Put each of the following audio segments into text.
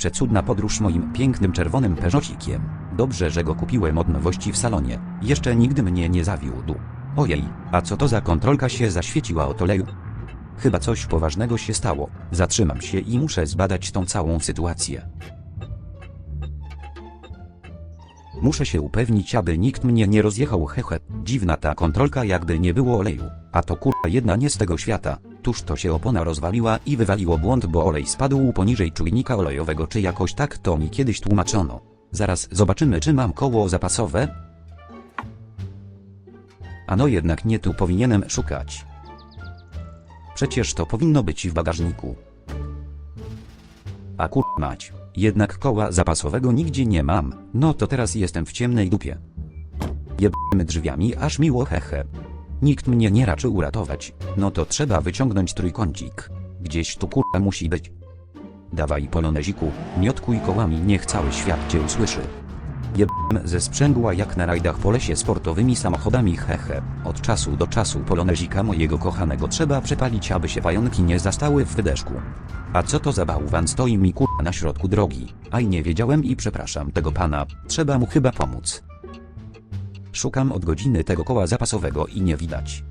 Przecudna podróż moim pięknym czerwonym Peugeotikiem. Dobrze, że go kupiłem od nowości w salonie. Jeszcze nigdy mnie nie zawiódł. Ojej, a co to za kontrolka się zaświeciła od oleju? Chyba coś poważnego się stało. Zatrzymam się i muszę zbadać tą całą sytuację. Muszę się upewnić, aby nikt mnie nie rozjechał hehe. Dziwna ta kontrolka jakby nie było oleju. A to kurwa jedna nie z tego świata. Tuż to się opona rozwaliła i wywaliło błąd, bo olej spadł poniżej czujnika olejowego czy jakoś tak to mi kiedyś tłumaczono. Zaraz zobaczymy czy mam koło zapasowe. A no jednak nie tu powinienem szukać. Przecież to powinno być w bagażniku. A kur... mać. Jednak koła zapasowego nigdzie nie mam. No to teraz jestem w ciemnej dupie. Jebmy drzwiami, aż miło hehe. Nikt mnie nie raczy uratować. No to trzeba wyciągnąć trójkącik. Gdzieś tu kurwa musi być. Dawaj poloneziku, miotkuj kołami, niech cały świat cię usłyszy. Jebm ze sprzęgła jak na rajdach po lesie sportowymi samochodami hehe. Od czasu do czasu polonezika mojego kochanego trzeba przepalić, aby się pająki nie zastały w wydeszku. A co to za bałwan stoi mi kurwa na środku drogi? Aj nie wiedziałem i przepraszam tego pana, trzeba mu chyba pomóc. Szukam od godziny tego koła zapasowego i nie widać.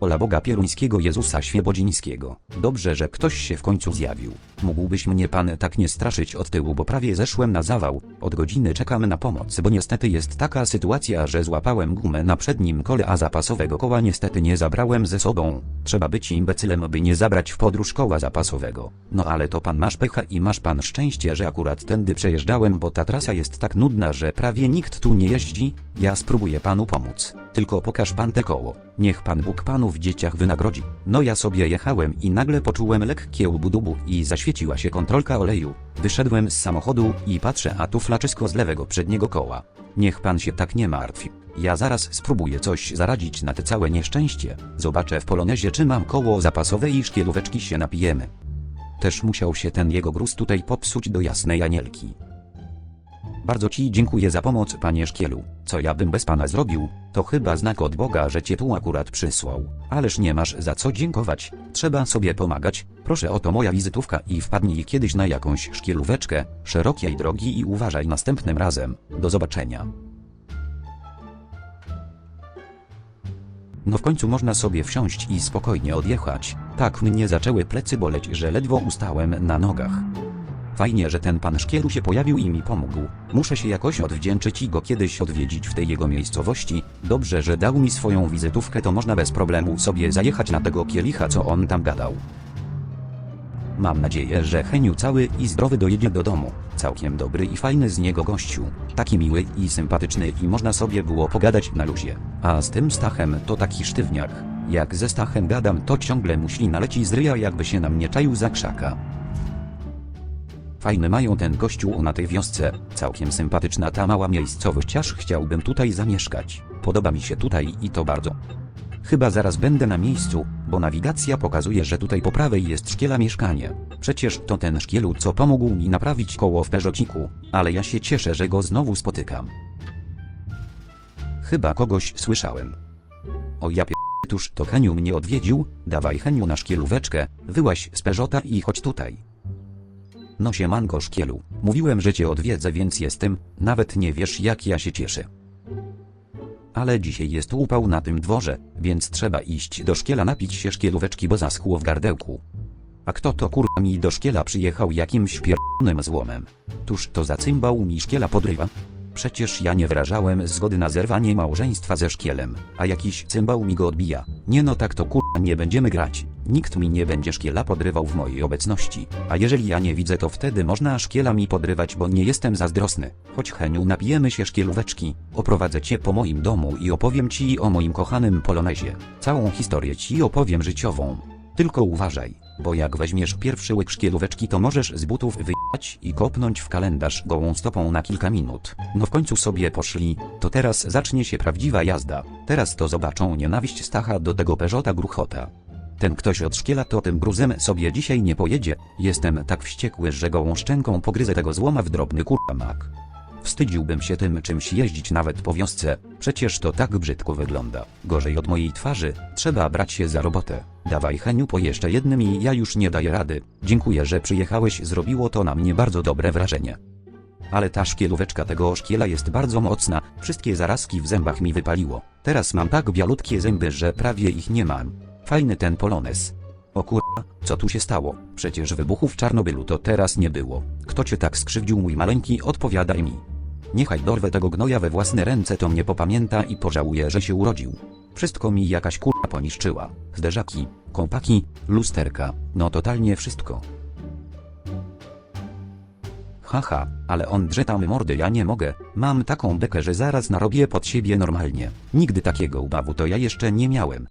Ola Boga Pieruńskiego Jezusa Świebodzińskiego. Dobrze, że ktoś się w końcu zjawił. Mógłbyś mnie pan tak nie straszyć od tyłu, bo prawie zeszłem na zawał. Od godziny czekam na pomoc, bo niestety jest taka sytuacja, że złapałem gumę na przednim kole, a zapasowego koła niestety nie zabrałem ze sobą. Trzeba być imbecylem, by nie zabrać w podróż koła zapasowego. No ale to pan masz pecha i masz pan szczęście, że akurat tędy przejeżdżałem, bo ta trasa jest tak nudna, że prawie nikt tu nie jeździ. Ja spróbuję panu pomóc. Tylko pokaż pan te koło. Niech pan Bóg panu w dzieciach wynagrodzi. No ja sobie jechałem i nagle poczułem lekkie ubudubu i zaświeciła się kontrolka oleju. Wyszedłem z samochodu i patrzę, a tu flaczysko z lewego przedniego koła. Niech pan się tak nie martwi. Ja zaraz spróbuję coś zaradzić na te całe nieszczęście. Zobaczę w polonezie czy mam koło zapasowe i szkielóweczki się napijemy. Też musiał się ten jego gruz tutaj popsuć do jasnej anielki. Bardzo ci dziękuję za pomoc, panie Szkielu. Co ja bym bez pana zrobił? To chyba znak od Boga, że cię tu akurat przysłał. Ależ nie masz za co dziękować. Trzeba sobie pomagać. Proszę oto moja wizytówka i wpadnij kiedyś na jakąś szkielóweczkę, szerokiej drogi i uważaj następnym razem. Do zobaczenia. No w końcu można sobie wsiąść i spokojnie odjechać. Tak mnie zaczęły plecy boleć, że ledwo ustałem na nogach. Fajnie, że ten pan Szkielu się pojawił i mi pomógł. Muszę się jakoś odwdzięczyć i go kiedyś odwiedzić w tej jego miejscowości. Dobrze, że dał mi swoją wizytówkę, to można bez problemu sobie zajechać na tego kielicha, co on tam gadał. Mam nadzieję, że Heniu cały i zdrowy dojedzie do domu. Całkiem dobry i fajny z niego gościu. Taki miły i sympatyczny i można sobie było pogadać na luzie. A z tym Stachem to taki sztywniak. Jak ze Stachem gadam, to ciągle muśli naleci z ryja, jakby się na mnie czaił za krzaka. Fajny mają ten kościół na tej wiosce, całkiem sympatyczna ta mała miejscowość, aż chciałbym tutaj zamieszkać. Podoba mi się tutaj i to bardzo. Chyba zaraz będę na miejscu, bo nawigacja pokazuje, że tutaj po prawej jest szkiela mieszkanie. Przecież to ten szkielu, co pomógł mi naprawić koło w Peżociku, ale ja się cieszę, że go znowu spotykam. Chyba kogoś słyszałem. O ja p- tuż to Heniu mnie odwiedził, dawaj Heniu na szkielóweczkę, wyłaś z Peżota i chodź tutaj. No siemanko szkielu, mówiłem, że cię odwiedzę, więc jestem, nawet nie wiesz jak ja się cieszę. Ale dzisiaj jest upał na tym dworze, więc trzeba iść do szkiela napić się szkielóweczki, bo zaschło w gardełku. A kto to kurwa mi do szkiela przyjechał jakimś pierdolonym złomem? Tuż to za cymbał mi szkiela podrywa. Przecież ja nie wyrażałem zgody na zerwanie małżeństwa ze szkielem, a jakiś cymbał mi go odbija. Nie no tak to kurwa nie będziemy grać. Nikt mi nie będzie szkiela podrywał w mojej obecności. A jeżeli ja nie widzę to wtedy można szkiela mi podrywać, bo nie jestem zazdrosny. Chodź Heniu napijemy się szkielóweczki, oprowadzę cię po moim domu i opowiem ci o moim kochanym polonezie. Całą historię ci opowiem życiową. Tylko uważaj, bo jak weźmiesz pierwszy łyk szkielóweczki to możesz z butów wyjechać i kopnąć w kalendarz gołą stopą na kilka minut. No w końcu sobie poszli, to teraz zacznie się prawdziwa jazda. Teraz to zobaczą nienawiść Stacha do tego Peżota Gruchota. Ten ktoś od szkiela to tym gruzem sobie dzisiaj nie pojedzie. Jestem tak wściekły, że gołą szczęką pogryzę tego złoma w drobny kurwa mak. Wstydziłbym się tym czymś jeździć nawet po wiosce, przecież to tak brzydko wygląda. Gorzej od mojej twarzy, trzeba brać się za robotę. Dawaj Heniu po jeszcze jednym i ja już nie daję rady. Dziękuję, że przyjechałeś, zrobiło to na mnie bardzo dobre wrażenie. Ale ta szkielóweczka tego szkiela jest bardzo mocna, wszystkie zarazki w zębach mi wypaliło. Teraz mam tak bialutkie zęby, że prawie ich nie mam. Fajny ten polones. O kurwa, co tu się stało? Przecież wybuchu w Czarnobylu to teraz nie było. Kto cię tak skrzywdził mój maleńki odpowiadaj mi. Niechaj dorwę tego gnoja we własne ręce to mnie popamięta i pożałuje, że się urodził. Wszystko mi jakaś kurwa poniszczyła. Zderzaki, kompaki, lusterka, no totalnie wszystko. Haha, ale on drze tam mordy ja nie mogę, mam taką bekę, że zaraz narobię pod siebie normalnie. Nigdy takiego ubawu to ja jeszcze nie miałem.